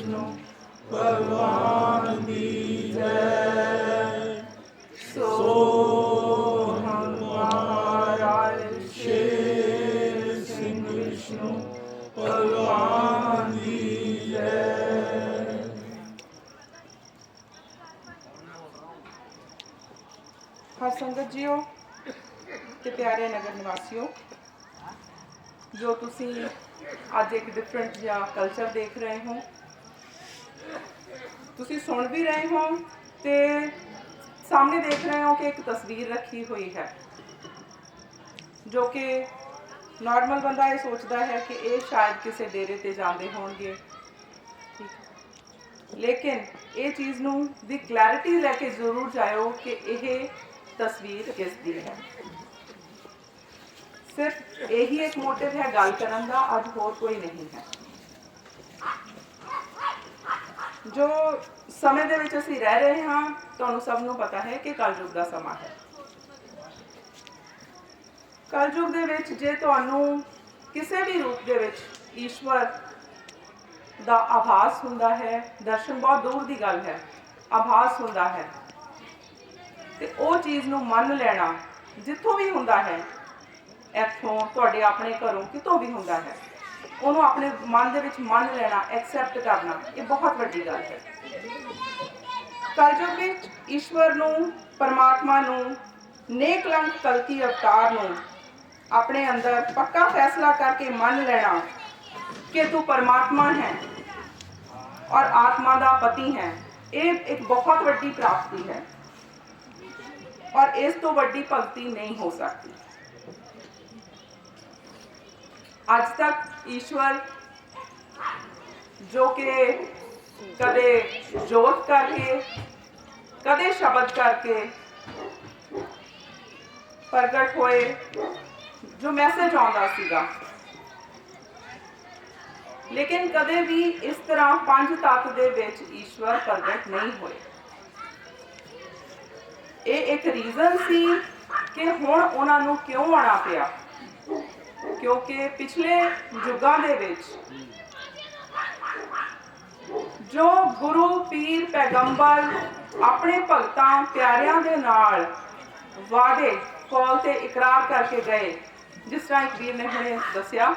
ਵਿਸ਼ਨੂੰ ਭਗਵਾਨ ਦੀ ਜੈ ਸੋ ਮਹਾਰਾਜ ਸ਼ੇਰ ਸਿੰਘ ਵਿਸ਼ਨੂੰ ਭਗਵਾਨ ਦੀ ਜੈ ਹਰ ਸੰਗਤ ਜੀਓ ਤੇ ਪਿਆਰੇ ਨਗਰ ਨਿਵਾਸੀਓ, ਜੋ ਤੁਸੀਂ ਅੱਜ ਇੱਕ ਡਿਫਰੈਂਟ ਜਿਹਾ ਕਲਚਰ ਦੇਖ ਰਹੇ ਹੋ ਤੁਸੀਂ ਸੁਣ ਵੀ ਰਹੇ ਹੋ ਤੇ ਸਾਹਮਣੇ ਦੇਖ ਰਹੇ ਹੋ ਕਿ ਇੱਕ ਤਸਵੀਰ ਰੱਖੀ ਹੋਈ ਹੈ, ਜੋ ਕਿ ਨਾਰਮਲ ਬੰਦਾ ਇਹ ਸੋਚਦਾ ਹੈ ਕਿ ਇਹ ਸ਼ਾਇਦ ਕਿਸੇ ਡੇਰੇ ਤੇ ਜਾਂਦੇ ਹੋਣਗੇ। ਲੇਕਿਨ ਇਹ ਚੀਜ਼ ਨੂੰ ਦੀ ਕਲੈਰਿਟੀ ਲੈ ਕੇ ਜ਼ਰੂਰ ਜਾਇਓ ਕਿ ਇਹ ਤਸਵੀਰ ਕਿਸ ਦੀ ਹੈ। ਸਿਰਫ ਇਹੀ ਇੱਕ ਮੋਟਿਵ ਹੈ, ਗੱਲ ਕਰਨ ਦਾ, ਅੱਜ ਹੋਰ ਕੋਈ ਨਹੀਂ ਹੈ। ਜੋ ਸਮੇਂ ਦੇ ਵਿੱਚ ਅਸੀਂ ਰਹਿ ਰਹੇ ਹਾਂ, ਤੁਹਾਨੂੰ ਸਭ ਨੂੰ ਪਤਾ ਹੈ ਕਿ ਕਲਯੁਗ ਦਾ ਸਮਾਂ ਹੈ। ਕਲਯੁਗ ਦੇ ਵਿੱਚ ਜੇ ਤੁਹਾਨੂੰ ਕਿਸੇ ਵੀ ਰੂਪ ਦੇ ਵਿੱਚ ਈਸ਼ਵਰ ਦਾ ਆਭਾਸ ਹੁੰਦਾ ਹੈ, ਦਰਸ਼ਨ ਬਹੁਤ ਦੂਰ ਦੀ ਗੱਲ ਹੈ, ਆਭਾਸ ਹੁੰਦਾ ਹੈ। ਤੇ ਉਹ ਚੀਜ਼ ਨੂੰ ਮੰਨ ਲੈਣਾ ਜਿੱਥੋਂ ਵੀ ਹੁੰਦਾ ਹੈ, ਇੱਥੋਂ ਤੁਹਾਡੇ ਆਪਣੇ ਘਰੋਂ ਕਿਤੋਂ ਵੀ ਹੁੰਦਾ ਹੈ। ਉਹਨੂੰ ਆਪਣੇ ਮਨ ਦੇ ਵਿੱਚ ਮੰਨ ਲੈਣਾ ਐਕਸੈਪਟ ਕਰਨਾ, ਇਹ ਬਹੁਤ ਵੱਡੀ ਗੱਲ ਹੈ। ਕਲਯੁਗ ਵਿੱਚ ਈਸ਼ਵਰ ਨੂੰ, ਪਰਮਾਤਮਾ ਨੂੰ, ਨੇਕ ਲੰਕ ਕਲਕੀ ਅਵਤਾਰ ਨੂੰ ਆਪਣੇ ਅੰਦਰ ਪੱਕਾ ਫੈਸਲਾ ਕਰਕੇ ਮੰਨ ਲੈਣਾ ਕਿ ਤੂੰ ਪਰਮਾਤਮਾ ਹੈ ਔਰ ਆਤਮਾ ਦਾ ਪਤੀ ਹੈ, ਇਹ ਇੱਕ ਬਹੁਤ ਵੱਡੀ ਪ੍ਰਾਪਤੀ ਹੈ। ਔਰ ਇਸ ਤੋਂ ਵੱਡੀ ਭਗਤੀ ਨਹੀਂ ਹੋ ਸਕਦੀ। ਅੱਜ ਤੱਕ ਈਸ਼ਵਰ ਜੋ ਕਿ ਕਦੇ ਜੋਤ ਕਰਕੇ ਕਦੇ ਸ਼ਬਦ ਕਰਕੇ ਪ੍ਰਗਟ ਹੋਏ, ਜੋ ਮੈਸੇਜ ਆਉਂਦਾ ਸੀਗਾ। ਲੇਕਿਨ ਕਦੇ ਵੀ ਇਸ ਤਰ੍ਹਾਂ ਪੰਜ ਤੱਤ ਦੇ ਵਿੱਚ ਈਸ਼ਵਰ ਪ੍ਰਗਟ ਨਹੀਂ ਹੋਏ। ਇਹ ਇੱਕ ਰੀਜ਼ਨ ਸੀ ਕਿ ਹੁਣ ਉਹਨਾਂ ਨੂੰ ਕਿਉਂ ਆਣਾ ਪਿਆ? ਕਿਉਂਕਿ ਪਿਛਲੇ ਯੁੱਗਾਂ ਦੇ ਵਿੱਚ ਜੋ ਗੁਰੂ ਪੀਰ ਪੈਗੰਬਰ ਆਪਣੇ ਭਗਤਾਂ, ਪਿਆਰਿਆਂ ਦੇ ਨਾਲ ਵਾਅਦੇ, ਕੌਲ ਤੇ ਇਕਰਾਰ ਕਰਕੇ ਗਏ, ਜਿਸ ਤਰ੍ਹਾਂ ਇੱਕ ਵੀਰ ਨੇ ਹੁਣੇ ਦੱਸਿਆ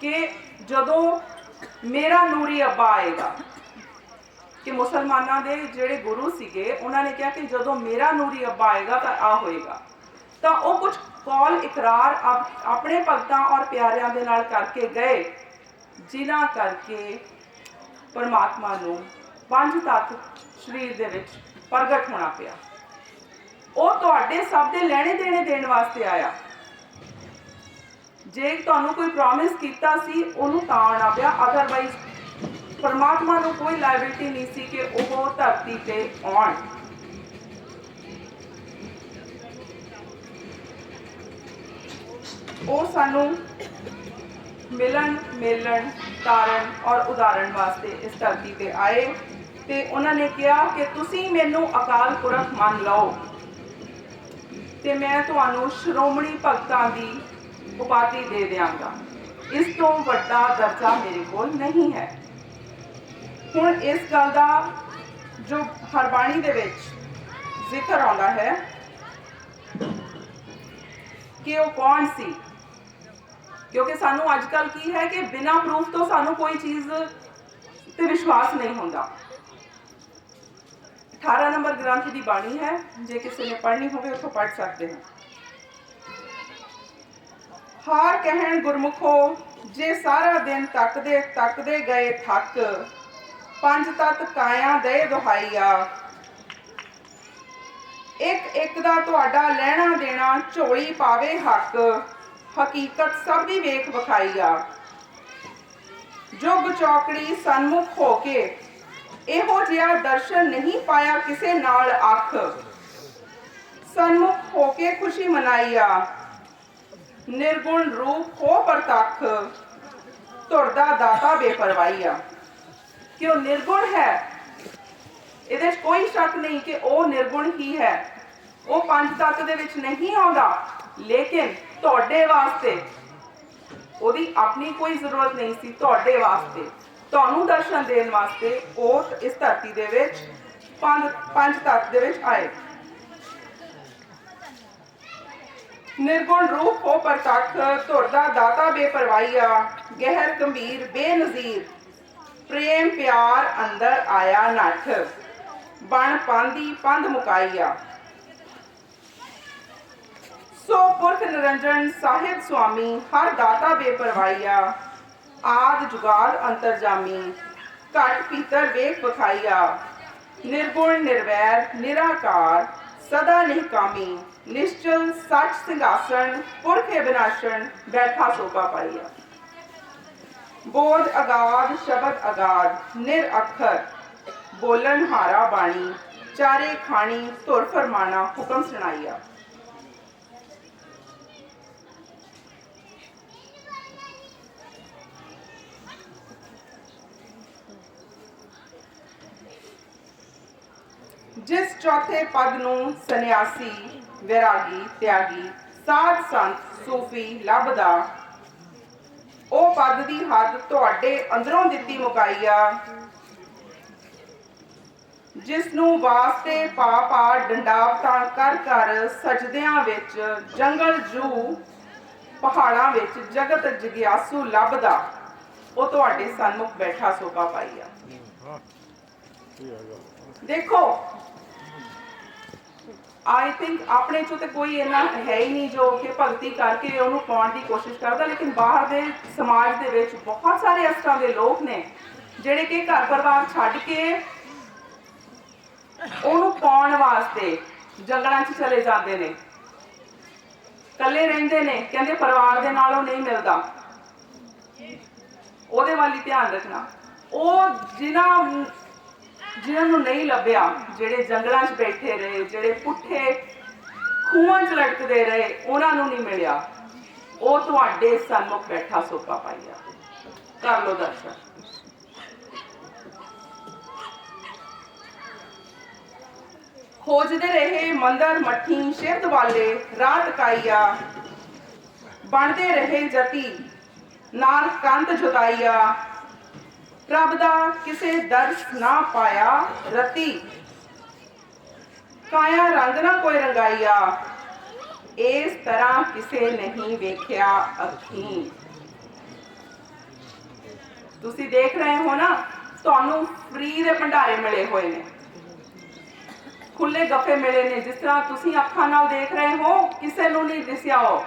ਕਿ ਜਦੋਂ ਮੇਰਾ ਨੂਰੀ ਅੱਬਾ ਆਏਗਾ, ਕਿ ਮੁਸਲਮਾਨਾਂ ਦੇ ਜਿਹੜੇ ਗੁਰੂ ਸੀਗੇ, ਉਹਨਾਂ ਨੇ ਕਿਹਾ ਕਿ ਜਦੋਂ ਮੇਰਾ ਨੂਰੀ ਅੱਬਾ ਆਏਗਾ ਤਾਂ ਆ ਹੋਏਗਾ। ਤਾਂ ਉਹ ਕੁਝ ਕੌਲ ਇਕਰਾਰ ਆਪਣੇ ਭਗਤਾਂ ਔਰ ਪਿਆਰਿਆਂ ਦੇ ਨਾਲ ਕਰਕੇ ਗਏ, ਜਿਨ੍ਹਾਂ ਕਰਕੇ ਪਰਮਾਤਮਾ ਨੂੰ ਪੰਜ ਤੱਤ ਸਰੀਰ ਦੇ ਵਿੱਚ ਪ੍ਰਗਟ ਹੋਣਾ ਪਿਆ। ਉਹ ਤੁਹਾਡੇ ਸਭ ਦੇ ਲੈਣੇ ਦੇਣੇ ਦੇਣ ਵਾਸਤੇ ਆਇਆ। ਜੇ ਤੁਹਾਨੂੰ ਕੋਈ ਪ੍ਰੋਮਿਸ ਕੀਤਾ ਸੀ, ਉਹਨੂੰ ਤਾਂ ਆਉਣਾ ਪਿਆ ਅਦਰਵਾਈਜ਼ ਪਰਮਾਤਮਾ ਨੂੰ ਕੋਈ ਲਾਇਬਿਲਟੀ ਨਹੀਂ ਸੀ ਕਿ ਉਹ ਧਰਤੀ ਤੇ ਆਉਣ। ਉਹ ਸਾਨੂੰ ਮਿਲਣ, ਮੇਲਣ, ਤਾਰਨ ਔਰ ਉਦਾਹਰਣ ਵਾਸਤੇ ਇਸ ਧਰਤੀ ਤੇ ਆਏ ਤੇ ਉਹਨਾਂ ਨੇ ਕਿਹਾ ਕਿ ਤੁਸੀਂ ਮੈਨੂੰ ਅਕਾਲ ਪੁਰਖ ਮੰਨ ਲਓ। ਤੇ ਮੈਂ ਤੁਹਾਨੂੰ ਸ਼੍ਰੋਮਣੀ ਭਗਤਾਂ ਦੀ ਉਪਾਧੀ ਦੇ ਦਿਆਂਗਾ। ਇਸ ਤੋਂ ਵੱਡਾ ਦਰਜਾ ਮੇਰੇ ਕੋਲ ਨਹੀਂ ਹੈ। ਹੁਣ ਇਸ ਗੱਲ ਦਾ ਜੋ ਹਰਬਾਣੀ ਦੇ ਵਿੱਚ ਜ਼ਿਕਰ ਆਉਂਦਾ ਹੈ ਕਿ ਉਹ ਕੌਣ ਸੀ? ਕਿਉਂਕਿ ਸਾਨੂੰ ਅੱਜ ਕੱਲ ਕੀ ਹੈ ਕਿ ਬਿਨਾਂ ਪ੍ਰੂਫ ਤੋਂ ਸਾਨੂੰ ਕੋਈ ਚੀਜ਼ ਤੇ ਵਿਸ਼ਵਾਸ ਨਹੀਂ ਹੁੰਦਾ। 18 ਨੰਬਰ ਗ੍ਰੰਥ ਦੀ ਬਾਣੀ ਹੈ, ਜੇ ਕਿਸੇ ਨੇ ਪੜ੍ਹਨੀ ਹੋਵੇ ਉੱਥੋਂ ਪੜ੍ਹ ਸਕਦੇ ਹੋ। ਹਾਰ ਕਹਿਣ ਗੁਰਮੁਖੋ, ਜੇ ਸਾਰਾ ਦਿਨ ਤੱਕਦੇ ਤੱਕਦੇ ਗਏ ਥੱਕ, ਪੰਜ ਤਤ ਕਾਇਆ ਦੇ ਦੁਹਾਈਆ। ਇੱਕ ਇੱਕ ਦਾ ਤੁਹਾਡਾ ਲੈਣਾ ਦੇਣਾ ਝੋਲੀ ਪਾਵੇ ਹੱਕ। ਹਕੀਕਤ ਸਭ ਦੀ ਵੇਖ ਵਿਖਾਈਆ। ਜੁਗ ਚੌਕੜੀ ਸਨਮੁਖ ਹੋ ਕੇ ਇਹੋ ਜਿਹਾ ਦਰਸ਼ਨ ਨਹੀਂ ਪਾਇਆ ਕਿਸੇ ਨਾਲ ਅੱਖ। ਸਨਮੁਖ ਹੋ ਕੇ ਖੁਸ਼ੀ ਮਨਾਈਆ। ਨਿਰਗੁਣ ਰੂਪ ਹੋ ਪ੍ਰਤੱਖ। ਤੁਰਦਾ ਦਾਤਾ ਬੇਪਰਵਾਹੀਆ। ਕਿ ਉਹ ਨਿਰਗੁਣ ਹੈ? ਇਹਦੇ 'ਚ ਕੋਈ ਸ਼ੱਕ ਨਹੀਂ ਕਿ ਉਹ ਨਿਰਗੁਣ ਹੀ ਹੈ। ਉਹ ਪੰਜ ਤੱਤ ਦੇ ਵਿੱਚ ਨਹੀਂ ਆਉਂਦਾ। ਲੇਕਿਨ ਤੁਹਾਡੇ ਵਾਸਤੇ ਉਹਦੀ ਆਪਣੀ ਕੋਈ ਜ਼ਰੂਰਤ ਨਹੀਂ ਸੀ, ਤੁਹਾਡੇ ਵਾਸਤੇ। ਤੁਹਾਨੂੰ ਦਰਸ਼ਨ ਦੇਣ ਵਾਸਤੇ ਉਹ ਇਸ ਧਰਤੀ ਦੇ ਵਿੱਚ ਪੰਜ ਪੰਜ ਤੱਤ ਦੇ ਵਿੱਚ ਆਏ। ਨਿਰਗੁਣ ਰੂਪ ਹੋ ਪ੍ਰਤੱਖ ਤੁਰਦਾ ਦਾਤਾ ਬੇਪਰਵਾਹੀਆ ਗਹਿਰ, ਗੰਭੀਰ, ਬੇਨਜ਼ੀਰ, ਪ੍ਰੇਮ, ਪਿਆਰ, ਅੰਦਰ ਆਇਆ ਨੱਠ। ਬਣ, ਪਾਂਦੀ, ਪੰਧ ਮੁਕਾਈਆ ਸੋ ਪੁਰਖ ਨਿਰੰਜਨ ਸਾਹਿਬ ਸੁਆਮੀ ਹਰ ਦਾਤਾ ਬੇਪਰਵਾਹੀਆ ਆਦ ਜੁਗਾਦ ਅੰਤਰਜਾਮੀ ਘਟ ਪੀਤਰ ਵੇਖ ਵਿਖਾਈਆ ਨਿਰਗੁਣ ਨਿਰਵੈਰ ਨਿਰਾਕਾਰ ਸਦਾ ਨਿਹਕਾਮੀ ਨਿਸ਼ਚਲ ਸੱਚ ਸਿੰਘਾਸਣ ਪੁਰਖੇ ਬਿਨਾਸ਼ਣ ਬੈਠਾ ਸੋਭਾ ਪਾਈਆ ਬੋਧ ਅਗਾਧ ਸ਼ਬਦ ਅਗਾਧ ਨਿਰ ਅੱਖਰ ਬੋਲਣ ਹਾਰਾ ਬਾਣੀ ਚਾਰੇ ਖਾਣੀ ਧੁਰ ਫਰਮਾਨਾ ਹੁਕਮ ਸੁਣਾਈਆ ਜਿਸ ਚੌਥੇ ਪਦ ਨੂੰ ਸੰਨਿਆਸੀ ਵਿਰਾਗੀ ਤਿਆਗੀ ਸਾਧ ਸੰਤ ਸੂਫੀ ਲੱਭਦਾ ਉਹ ਪਦ ਦੀ ਹੱਦ ਤੁਹਾਡੇ ਅੰਦਰੋਂ ਦਿੱਤੀ ਮੁਕਾਈਆ ਜਿਸ ਨੂੰ ਵਾਸਤੇ ਪਾ ਪਾ ਡੰਡਾਵਤਾਂ ਕਰ ਕਰ ਸਜਦਿਆਂ ਵਿੱਚ ਜੰਗਲ ਜੂ ਪਹਾੜਾਂ ਵਿੱਚ ਜਗਤ ਜਗਿਆਸੂ ਲੱਭਦਾ ਉਹ ਤੁਹਾਡੇ ਸਨਮੁਖ ਬੈਠਾ ਸੋਭਾ ਪਾਈਆ ਦੇਖੋ ਆਈ ਥਿੰਕ ਆਪਣੇ ਚੋਂ ਤੇ ਕੋਈ ਇੰਨਾ ਹੈ ਹੀ ਨਹੀਂ ਜੋ ਕਿ ਭਗਤੀ ਕਰਕੇ ਉਹਨੂੰ ਪਾਉਣ ਦੀ ਕੋਸ਼ਿਸ਼ ਕਰਦਾ, ਲੇਕਿਨ ਬਾਹਰ ਦੇ ਸਮਾਜ ਦੇ ਵਿੱਚ ਬਹੁਤ ਸਾਰੇ ਇਸ ਤਰ੍ਹਾਂ ਦੇ ਲੋਕ ਨੇ ਜਿਹੜੇ ਕਿ ਘਰ ਪਰਿਵਾਰ ਛੱਡ ਕੇ ਉਹਨੂੰ ਪਾਉਣ ਵਾਸਤੇ ਜੰਗਲਾਂ 'ਚ ਚਲੇ ਜਾਂਦੇ ਨੇ। ਇਕੱਲੇ ਰਹਿੰਦੇ ਨੇ, ਕਹਿੰਦੇ ਪਰਿਵਾਰ ਦੇ ਨਾਲ ਉਹ ਨਹੀਂ ਮਿਲਦਾ। ਉਹਦੇ ਵੱਲ ਹੀ ਧਿਆਨ ਰੱਖਣਾ। ਉਹ ਜਿਨ੍ਹਾਂ ਜਿਨ੍ਹਾਂ ਨੂੰ ਨਹੀਂ ਲੱਭਿਆ, ਜਿਹੜੇ ਜੰਗਲਾਂ 'ਚ ਬੈਠੇ ਰਹੇ, ਜਿਹੜੇ ਪੁੱਠੇ ਖੂਹਾਂ 'ਚ ਲਟਕਦੇ ਰਹੇ, ਉਹਨਾਂ ਨੂੰ ਨਹੀਂ ਮਿਲਿਆ। ਉਹ ਤੁਹਾਡੇ ਸਨਮੁਖ ਬੈਠਾ ਸੋਪਾ ਪਾਈਆ। ਕਰ ਲੋ ਦਰਸ਼ਨ। ਖੋਜਦੇ ਰਹੇ ਮੰਦਰ, ਮੱਠੀ ਸ਼ਿਵ ਵਾਲੇ ਰਾਤ ਕਾਈਆ ਬਣਦੇ ਰਹੇ ਜਤੀ ਨਾਰ ਕੰਧ ਜੁਦਾਈਆ ਪ੍ਰਭ ਦਾ ਕਿਸੇ ਦਰਸ ਨਾ ਪਾਇਆ ਰਤੀ। ਕਾਇਆ ਰੰਗ ਨਾ ਕੋਈ ਰੰਗਾਈਆ। ਇਸ ਤਰ੍ਹਾਂ ਕਿਸੇ ਨਹੀਂ ਵੇਖਿਆ ਅੱਖੀਂ। ਤੁਸੀਂ ਦੇਖ ਰਹੇ ਹੋ ਨਾ, ਤੁਹਾਨੂੰ ਫ੍ਰੀ ਦੇ ਭੰਡਾਰੇ ਮਿਲੇ ਹੋਏ ਨੇ। ਖੁੱਲੇ ਗੱਫੇ ਮਿਲੇ ਨੇ, ਜਿਸ ਤਰ੍ਹਾਂ ਤੁਸੀਂ ਅੱਖਾਂ ਨਾਲ ਦੇਖ ਰਹੇ ਹੋ, ਕਿਸੇ ਨੂੰ ਨਹੀਂ ਦਿਸਿਆ ਹੋ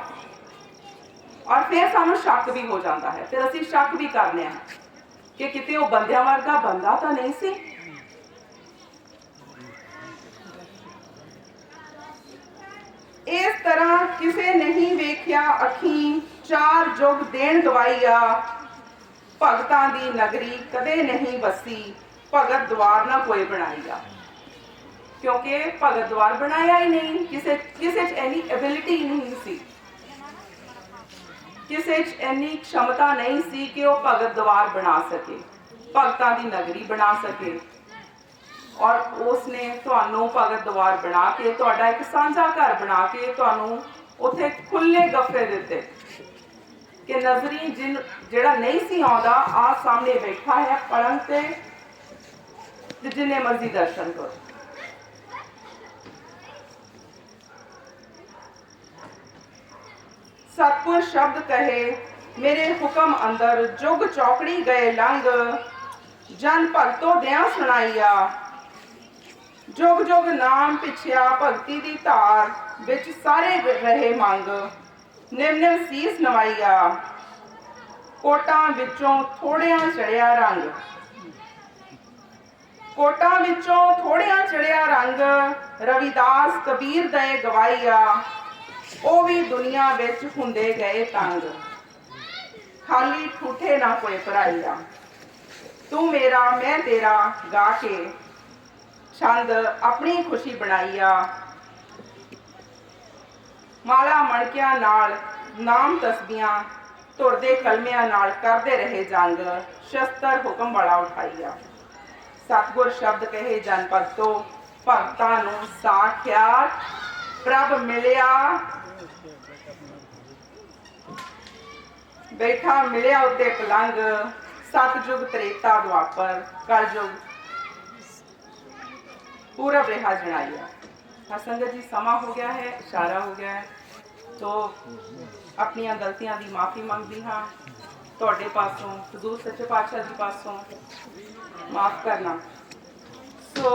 ਔਰ ਫਿਰ ਸਾਨੂੰ ਸ਼ੱਕ ਵੀ ਹੋ ਜਾਂਦਾ ਹੈ, ਫਿਰ ਅਸੀਂ ਸ਼ੱਕ ਵੀ ਕਰਨੇ ਆ ਕਿ ਕਿਤੇ ਉਹ ਬੰਦਿਆਂ ਵਰਗਾ ਬੰਦਾ ਤਾਂ ਨਹੀਂ ਸੀ? ਇਸ ਤਰ੍ਹਾਂ ਕਿਸੇ ਨਹੀਂ ਵੇਖਿਆ ਅੱਖੀ ਚਾਰ ਜੁਗ ਦੇਣ ਗਵਾਈਆ ਭਗਤਾਂ ਦੀ ਨਗਰੀ ਕਦੇ ਨਹੀਂ ਵਸੀ, ਭਗਤ ਦਵਾਰ ਨਾ ਕੋਈ ਬਣਾਈਆ ਕਿਉਂਕਿ ਭਗਤ ਦਵਾਰ ਬਣਾਇਆ ਹੀ ਨਹੀਂ, ਕਿਸੇ ਕਿਸੇ ਚ ਐਨੀ ਐਬਿਲਿਟੀ ਨਹੀਂ ਸੀ। ਕਿਸੇ 'ਚ ਇੰਨੀ ਸ਼ਮਤਾ ਨਹੀਂ ਸੀ ਕਿ ਉਹ ਭਗਤ ਦਵਾਰ ਬਣਾ ਸਕੇ, ਭਗਤਾਂ ਦੀ ਨਗਰੀ ਬਣਾ ਸਕੇ। ਔਰ ਉਸ ਨੇ ਤੁਹਾਨੂੰ ਭਗਤ ਦਵਾਰ ਬਣਾ ਕੇ, ਤੁਹਾਡਾ ਇੱਕ ਸਾਂਝਾ ਘਰ ਬਣਾ ਕੇ ਤੁਹਾਨੂੰ ਉੱਥੇ ਖੁੱਲੇ ਗੱਫੇ ਦਿੱਤੇ ਕਿ ਨਜ਼ਰੀ ਜਿਨ, ਜਿਹੜਾ ਨਹੀਂ ਸੀ ਆਉਂਦਾ ਆ ਸਾਹਮਣੇ ਬੈਠਾ ਹੈ ਪਲੰਗ ਤੇ ਜਿਨੇ ਮਰਜ਼ੀ ਦਰਸ਼ਨ ਕਰੋ। ਸਤਪੁਰ ਸ਼ਬਦ ਕਹੇ, ਮੇਰੇ ਹੁਕਮ ਅੰਦਰ ਜੁਗ ਚੌਕੜੀ ਗਏ ਲੰਘ। ਜਨ ਭਗਤੋ ਦਿਆਂ ਸੁਣਾਈਆ। ਜੁਗ ਜੁਗ ਨਾਮ ਪਿਛਿਆ ਭਗਤੀ ਦੀ ਧਾਰ ਵਿੱਚ ਸਾਰੇ ਰਹੇ ਮੰਗ। ਨਿਮ ਨਿਮ ਸੀਸ ਨਵਾਈਆ। ਕੋਟਾਂ ਵਿੱਚੋਂ ਥੋੜਿਆਂ ਚੜਿਆ ਰੰਗ। ਕੋਟਾਂ ਵਿੱਚੋਂ ਥੋੜਿਆਂ ਚੜਿਆ ਰੰਗ, ਰਵਿਦਾਸ ਕਬੀਰ ਦਏ ਗਵਾਈਆ। ਉਹ ਵੀ ਦੁਨੀਆ ਵਿੱਚ ਹੁੰਦੇ ਗਏ ਤੰਗ। ਖਾਲੀ ਠੂਠੇ ਨਾ ਕੋਈ ਭਰਾਈਆ ਤੂੰ ਮੇਰਾ, ਮੈਂ ਤੇਰਾ ਗਾ ਕੇ ਛੰਦ ਆਪਣੀ ਖੁਸ਼ੀ ਬਣਾਈਆ ਮਾਲਾ ਮਣਕਿਆਂ ਨਾਲ ਨਾਮ ਤਸਬੀਆਂ ਤੁਰਦੇ ਕਲਮਿਆਂ ਨਾਲ ਕਰਦੇ ਰਹੇ ਜੰਗ, ਸ਼ਸਤਰ ਹੁਕਮ ਵਾਲਾ ਉਠਾਈਆ ਸਤਗੁਰ ਸ਼ਬਦ ਕਹੇ ਜਨ ਭਗਤੋ, ਭਗਤਾਂ ਨੂੰ ਸਾਖਿਆਤ ਪ੍ਰਭ ਮਿਲਿਆ। ਬੈਠਾ ਮਿਲਿਆ ਉੱਤੇ ਪਲੰਗ ਸਤਜੁਗ ਤ੍ਰੇਤਾ ਦੁਆਪਰ ਕਲਯੁਗ पूरा रेहा जनाइया हाँ संगत जी समा हो गया है इशारा हो गया है तो ਆਪਣੀਆਂ ਗਲਤੀਆਂ ਦੀ ਮਾਫੀ ਮੰਗਦੀ ਹਾਂ ਤੁਹਾਡੇ ਪਾਸੋਂ ਹਜ਼ੂਰ ਸੱਚੇ ਪਾਤਸ਼ਾਹ ਜੀ ਪਾਸੋਂ ਮਾਫ ਕਰਨਾ ਸੋ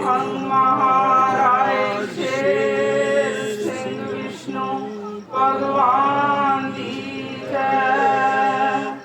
ਹੰ ਮਹਾਰਾਜ